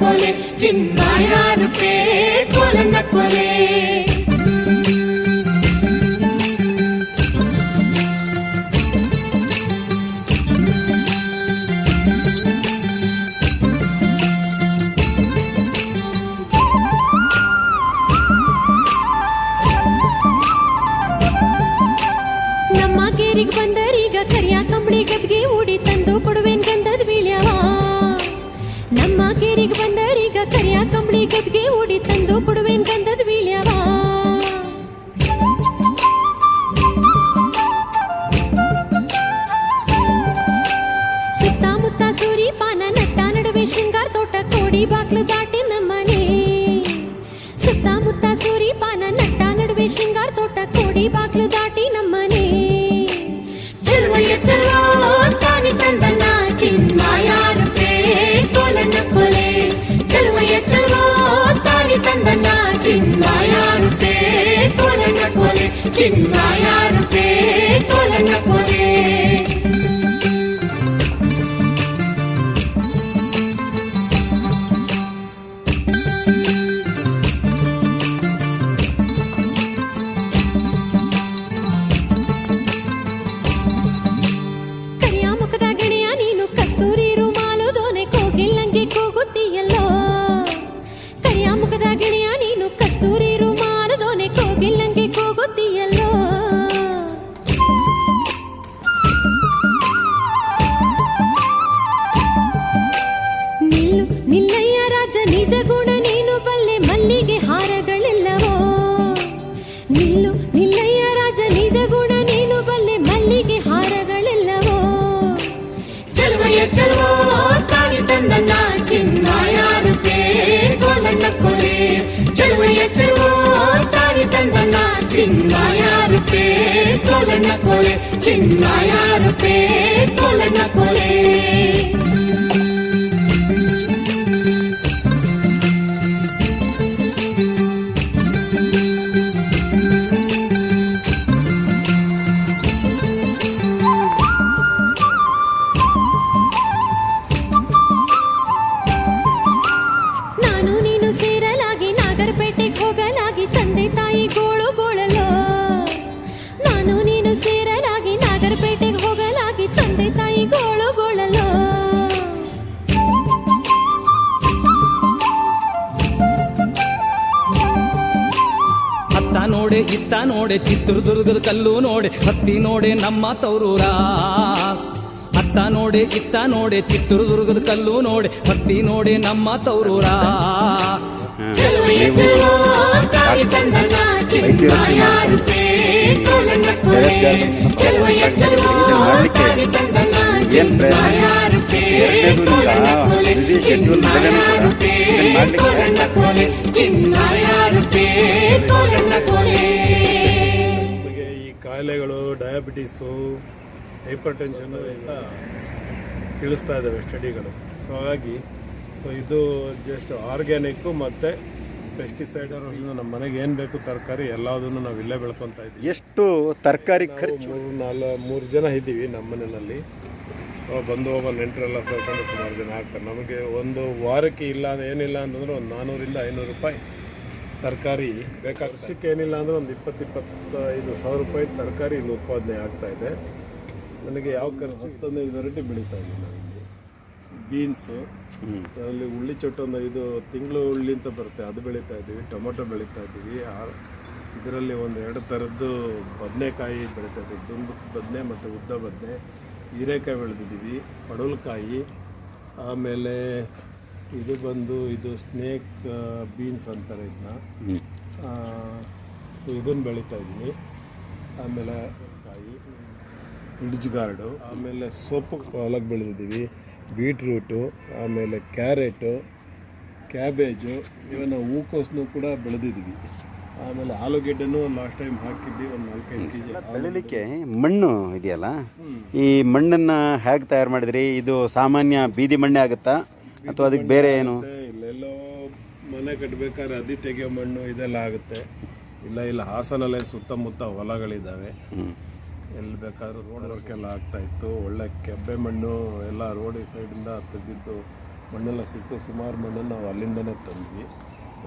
கொலே சின்ன யாரு பே கொலந்த கொலே ನಮ್ಮ ಕೇರಿಗೆ ಬಂದರೀಗ ಕರಿಯ ಕಂಬಳಿ ಗದ್ಗೆ ಓಡಿ ತಂದು ಕೊಡುವೇನ್ ಗಂಧದ ಬೀಳ್ಯವ ಸುತ್ತಮುತ್ತ ಸೂರಿ ಪಾನ, ನಟ್ಟ, ನಡುವೆ ಶೃಂಗಾರ, ತೋಟ, ಕೋಡಿ ಬಾಗ್ಲು ದಾಟಿ 进来呀。கொலை சின்னாயாரு பேர் கொலை கொலை ಇತ್ತ ನೋಡೆ ಚಿತ್ರದುರ್ಗದ ಕಲ್ಲು ನೋಡೆ ಹತ್ತಿ ನೋಡೆ ನಮ್ಮ ತೌರೂರ ಅತ್ತ ನೋಡೆ ಇತ್ತ ನೋಡೆ ಚಿತ್ರದುರ್ಗದ ಕಲ್ಲು ನೋಡೆ ಹತ್ತಿ ನೋಡೆ ನಮ್ಮ ತೌರೂರ ಚೆಲುವಯ್ಯ ಚೆಲುವ ತಾನಿ ತಂದನ ಚಿನ್ಮಯ ರೂಪೇ ಕೋಲನ್ನ ಕೊಲೆ ಕಾಯಿಲೆಗಳು ಡಯಾಬಿಟೀಸು ಹೈಪರ್ ಟೆನ್ಷನ್ನು ಎಲ್ಲ ತಿಳಿಸ್ತಾ ಇದ್ದಾವೆ ಸ್ಟಡಿಗಳು ಸೊ ಹಾಗಾಗಿ ಸೊ ಇದು ಜಸ್ಟ್ ಆರ್ಗ್ಯಾನಿಕ್ಕು ಮತ್ತು ಪೆಸ್ಟಿಸೈಡ್ ನಮ್ಮ ಮನೆಗೆ ಏನು ಬೇಕು ತರಕಾರಿ ಎಲ್ಲದನ್ನು ನಾವು ಇಲ್ಲೇ ಬೆಳ್ಕೊತಾ ಇದ್ದೀವಿ. ಎಷ್ಟು ತರಕಾರಿ ಖರ್ಚು? ನಾಲ್ಕು ನಾಲ್ ಮೂರು ಜನ ಇದ್ದೀವಿ ನಮ್ಮ ಮನೆಯಲ್ಲಿ. ಸೊ ಬಂದು ಹೋಗೋ ನೆಂಟರೆಲ್ಲ ಸೇರ್ಕೊಂಡು ಸುಮಾರು ಜನ ಆಗ್ತಾರೆ. ನಮಗೆ ಒಂದು ವಾರಕ್ಕೆ ಇಲ್ಲ ಏನಿಲ್ಲ ಅಂತಂದ್ರೆ ಒಂದು ನಾನ್ನೂರಿಂದ ಐನೂರು ರೂಪಾಯಿ. ತರಕಾರಿ ಬೇಕಾದ ಏನಿಲ್ಲ ಅಂದರೆ ಒಂದು ಇಪ್ಪತ್ತು ಇಪ್ಪತ್ತೈದು ಸಾವಿರ ರೂಪಾಯಿ ತರಕಾರಿ ಇಲ್ಲಿ ಉತ್ಪಾದನೆ ಆಗ್ತಾ ಇದೆ. ನನಗೆ ಯಾವ ಖರ್ಚು ಹತ್ತೊಂದೈದು ವೆರೈಟಿ ಬೆಳೀತಾ ನಾನು ಬೀನ್ಸು, ಅದರಲ್ಲಿ ಉಳ್ಳಿ ಚೊಟ್ಟು ಒಂದು ಇದು ತಿಂಗಳು ಉಳ್ಳಿ ಅಂತ ಬರುತ್ತೆ. ಅದು ಬೆಳೀತಾ ಇದ್ದೀವಿ, ಟೊಮೊಟೊ ಬೆಳೀತಾ ಇದ್ದೀವಿ. ಇದರಲ್ಲಿ ಒಂದು ಎರಡು ಥರದ್ದು ಬದನೆಕಾಯಿ ಬೆಳೀತಾ ಇದ್ದೀವಿ ದುಂಬ ಬದನೆ ಮತ್ತು ಉದ್ದ ಬದನೆ, ಹೀರೆಕಾಯಿ ಬೆಳೆದಿದ್ದೀವಿ, ಪಡವಲಕಾಯಿ, ಆಮೇಲೆ ಇದು ಬಂದು ಇದು ಸ್ನೇಕ್ ಬೀನ್ಸ್ ಅಂತಾರೆ ಇದನ್ನ ಸೊ ಇದನ್ನು ಬೆಳೀತಾ ಇದ್ದೀನಿ ಆಮೇಲೆ ಕಾಯಿ ಗಾರ್ಡು ಆಮೇಲೆ ಸೊಪ್ಪು ಹೊಲಕ್ಕೆ ಬೆಳೆದಿದ್ದೀವಿ ಬೀಟ್ರೂಟು ಆಮೇಲೆ ಕ್ಯಾರೆಟು ಕ್ಯಾಬೇಜು ಇವನ್ನ ಹೂಕೋಸನ್ನು ಕೂಡ ಬೆಳೆದಿದ್ದೀವಿ. ಆಮೇಲೆ ಆಲೂಗೆಡ್ಡೆನೂ ಲಾಸ್ಟ್ ಟೈಮ್ ಹಾಕಿದ್ವಿ ಒಂದು ನಾಲ್ಕೈದು ಕೆ ಜಿ ಬೆಳಿಲಿಕ್ಕೆ ಮಣ್ಣು ಇದೆಯಲ್ಲ? ಈ ಮಣ್ಣನ್ನ ಹೇಗೆ ತಯಾರು ಮಾಡಿದ್ರಿ? ಇದು ಸಾಮಾನ್ಯ ಬೀದಿ ಮಣ್ಣೆ ಆಗುತ್ತಾ? ಅಥವಾ ಅದಕ್ಕೆ ಬೇರೆ ಏನು? ಇಲ್ಲೆಲ್ಲೋ ಮನೆ ಕಟ್ಟಬೇಕಾದ್ರೆ ಅದಿ ತೆಗೆಯೋ ಮಣ್ಣು ಇದೆಲ್ಲ ಆಗುತ್ತೆ. ಇಲ್ಲ ಇಲ್ಲ ಹಾಸನಲ್ಲೇ ಸುತ್ತಮುತ್ತ ಹೊಲಗಳಿದ್ದಾವೆ. ಎಲ್ಲಿ ಬೇಕಾದ್ರೂ ರೋಡ್ ವರ್ಕ್ ಎಲ್ಲ ಆಗ್ತಾ ಇತ್ತು. ಒಳ್ಳೆ ಕೆಬ್ಬೆ ಮಣ್ಣು ಎಲ್ಲ ರೋಡ್ ಸೈಡಿಂದ ತೆಗೆದಿದ್ದು ಮಣ್ಣೆಲ್ಲ ಸಿಕ್ತು. ಸುಮಾರು ಮಣ್ಣನ್ನು ನಾವು ಅಲ್ಲಿಂದನೇ ತಂದ್ವಿ.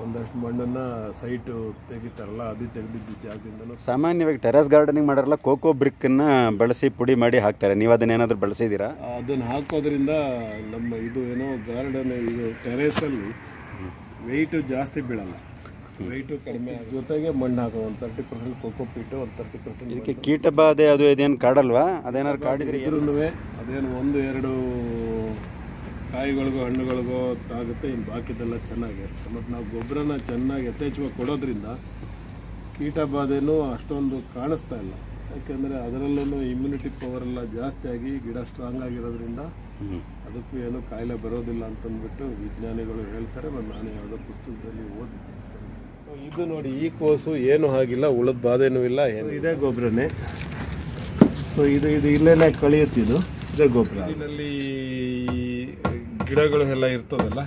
ಒಂದಷ್ಟು ಮಣ್ಣನ್ನು ಸೈಟು ತೆಗಿತಾರಲ್ಲ ಅದು ತೆಗೆದಿದ್ದು ಜಾಗದಿಂದನೂ. ಸಾಮಾನ್ಯವಾಗಿ ಟೆರೆಸ್ ಗಾರ್ಡನಿಂಗ್ ಮಾಡೋರೆಲ್ಲ ಕೋಕೋ ಬ್ರಿಕ್ಕನ್ನು ಬಳಸಿ ಪುಡಿ ಮಾಡಿ ಹಾಕ್ತಾರೆ. ನೀವು ಅದನ್ನೇನಾದರೂ ಬಳಸಿದ್ದೀರಾ ಅದನ್ನು ಹಾಕೋದ್ರಿಂದ ನಮ್ಮ ಇದು ಏನೋ ಗಾರ್ಡನ್ ಇದು ಟೆರೇಸಲ್ಲಿ ವೆಯ್ಟು ಜಾಸ್ತಿ ಬೀಳಲ್ಲ. ವೆಯ್ಟು ಕಡಿಮೆ. ಜೊತೆಗೆ ಮಣ್ಣು ಹಾಕೋ ಒಂದು ತರ್ಟಿ ಪರ್ಸೆಂಟ್ ಕೋಕೋ ಪೀಟು ಒಂದು ತರ್ಟಿ ಪರ್ಸೆಂಟ್ ಇದಕ್ಕೆ ಕೀಟ ಬಾಧೆ ಅದು ಇದೇನು ಕಾಡಲ್ವಾ? ಅದೇನಾದ್ರು ಕಾಡಿದ್ರೆ ಇದ್ರೂ ಅದೇನು ಒಂದು ಎರಡು ಕಾಯಿಗಳಿಗೋ ಹಣ್ಣುಗಳಿಗೂ ತಾಗುತ್ತೆ ಇನ್ನು ಬಾಕಿದೆಲ್ಲ ಚೆನ್ನಾಗಿರುತ್ತೆ ಮತ್ತು ನಾವು ಗೊಬ್ಬರನ ಚೆನ್ನಾಗಿ ಯಥೇಚ್ಛವಾಗಿ ಕೊಡೋದ್ರಿಂದ ಕೀಟ ಬಾಧೆನೂ ಅಷ್ಟೊಂದು ಕಾಣಿಸ್ತಾ ಇಲ್ಲ. ಯಾಕೆಂದರೆ ಅದರಲ್ಲೂ ಇಮ್ಯುನಿಟಿ ಪವರ್ ಎಲ್ಲ ಜಾಸ್ತಿ ಆಗಿ ಗಿಡ ಸ್ಟ್ರಾಂಗ್ ಆಗಿರೋದ್ರಿಂದ ಅದಕ್ಕೂ ಏನು ಕಾಯಿಲೆ ಬರೋದಿಲ್ಲ ಅಂತಂದ್ಬಿಟ್ಟು ವಿಜ್ಞಾನಿಗಳು ಹೇಳ್ತಾರೆ ಮತ್ತು ನಾನು ಯಾವುದೋ ಪುಸ್ತಕದಲ್ಲಿ ಓದಿದ್ದೆ ಸೊ ಇದು ನೋಡಿ ಈ ಕೋಸು ಏನು ಆಗಿಲ್ಲ ಉಳದ ಬಾಧೆನೂ ಇಲ್ಲ ಏನು ಇದೇ ಗೊಬ್ಬರನೇ. ಸೊ ಇದು ಇದು ಇಲ್ಲೇನೆ ಕಳಿಯುತ್ತಿದ್ದು ಇದೇ. ಗೊಬ್ಬರ. ಇದರಲ್ಲಿ ಗಿಡಗಳು ಎಲ್ಲ ಇರ್ತದಲ್ಲ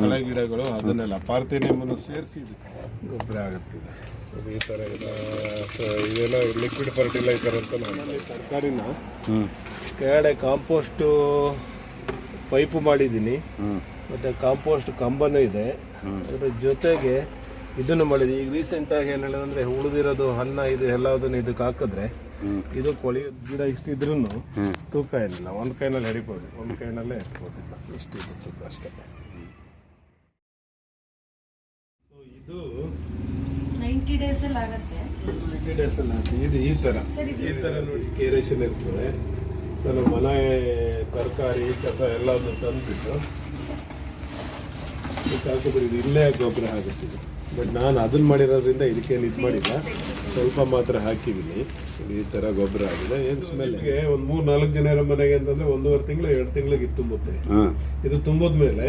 ಕಳೆ ಗಿಡಗಳು ಅದನ್ನೆಲ್ಲ ಪಾರ್ಥೇನಿಯಮನ್ನು ಸೇರಿಸಿ ಗೊಬ್ಬರ ಆಗುತ್ತೆ. ಇದು. ಈ ಥರ ಎಲ್ಲ ಇದೆಲ್ಲ ಲಿಕ್ವಿಡ್ ಫರ್ಟಿಲೈಸರ್ ಅಂತ ನಮ್ಮಲ್ಲಿ ತರಕಾರಿನ ಹ್ಞೂ ಕೆಳಗಡೆ ಕಾಂಪೋಸ್ಟು ಪೈಪು ಮಾಡಿದ್ದೀನಿ. ಮತ್ತು ಕಾಂಪೋಸ್ಟ್ ಕಂಬನೂ ಇದೆ. ಅದರ ಜೊತೆಗೆ ಇದನ್ನು ಮಾಡಿದ್ದೀನಿ. ಈಗ ರೀಸೆಂಟಾಗಿ ಏನು ಹೇಳೋದಂದ್ರೆ ಉಳಿದಿರೋದು ಅನ್ನ ಇದು ಎಲ್ಲದನ್ನು ಇದಕ್ಕೆ ಹಾಕಿದ್ರೆ ಇದು ಕೋಳಿ ಗಿಡ ಇಷ್ಟಿದ್ರೂ ತೂಕ ಏನಿಲ್ಲ. ಒಂದು ಕೈನಲ್ಲಿ ಹಡಿಬೋದು ಒಂದು ಕೈನಲ್ಲೇ ಎತ್ಬೋದಿಲ್ಲ ಇಷ್ಟು ಇದು ತೂಕ ಅಷ್ಟೇ. ಸೊ ಇದು ನೈಂಟಿ ಡೇಸಲ್ಲಿ ಆಗುತ್ತೆ. ಟ್ವೆಂಟಿ ಡೇಸ್ ಅಲ್ಲಿ ಹಾಕಿ ಇದು ಈ ಥರ ಈ ತರ ನೋಡಿ ಕೇರೇಷನ್ ಇರ್ತದೆ. ಸೊ ನಮ್ಮ ಮನೆ ತರಕಾರಿ ಕಸ ಎಲ್ಲದನ್ನು ತಂದುಬಿಟ್ಟು ಹಾಕಿದ್ರೆ ಇದು ಇಲ್ಲೇ ಗೊಬ್ಬರ ಆಗುತ್ತೆ. ಇದು ಬಟ್ ನಾನು ಅದನ್ನ ಮಾಡಿರೋದ್ರಿಂದ ಇದಕ್ಕೇನು ಇದು ಮಾಡಿಲ್ಲ. ಸ್ವಲ್ಪ ಮಾತ್ರ ಹಾಕಿದ್ದೀನಿ. ಈ ಥರ ಗೊಬ್ಬರ ಆಗಿದೆ. ಏನು ಸ್ಮೆಲ್ ಒಂದು ಮೂರು ನಾಲ್ಕು ಜನ ಇರೋ ಮನೆಗೆ ಅಂತಂದರೆ ಒಂದೂವರೆ ತಿಂಗಳು ಎರಡು ತಿಂಗಳಿಗೆ ಇದು ತುಂಬುತ್ತೆ. ಇದು ತುಂಬಿದ ಮೇಲೆ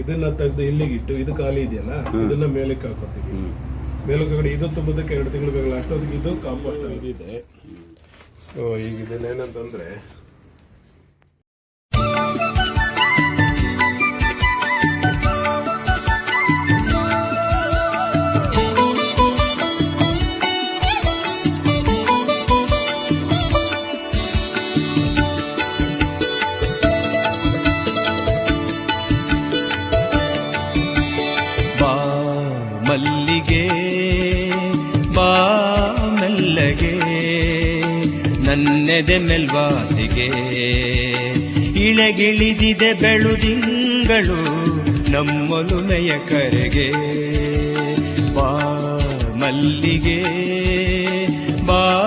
ಇದನ್ನ ತೆಗೆದು ಇಲ್ಲಿಗೆ ಇಟ್ಟು ಇದು ಖಾಲಿ ಇದೆಯಲ್ಲ ಇದನ್ನ ಮೇಲಕ್ಕೆ ಹಾಕೋತೀವಿ. ಮೇಲಕ್ಕೆ ಕಡೆ ಇದು ತುಂಬೋದಕ್ಕೆ ಎರಡು ತಿಂಗಳು ಬೇಕಲ್ಲ ಅಷ್ಟೊತ್ತಿಗೆ ಇದು ಕಾಂಪೋಸ್ಟ್ ಆಗಿದೆ. ಸೊ ಈಗ ಇದನ್ನೇನಂತಂದ್ರೆ ನನ್ನೆದೆ ಮೆಲ್ವಾಸಿಗೆ. ಇಳೆಗಿಳಿದಿದೆ ಬೆಳುದಿಂಗಳು ನಮ್ಮೊಲುಮೆಯ ಕರೆಗೆ. ಬಾ ಮಲ್ಲಿಗೆ ಬಾ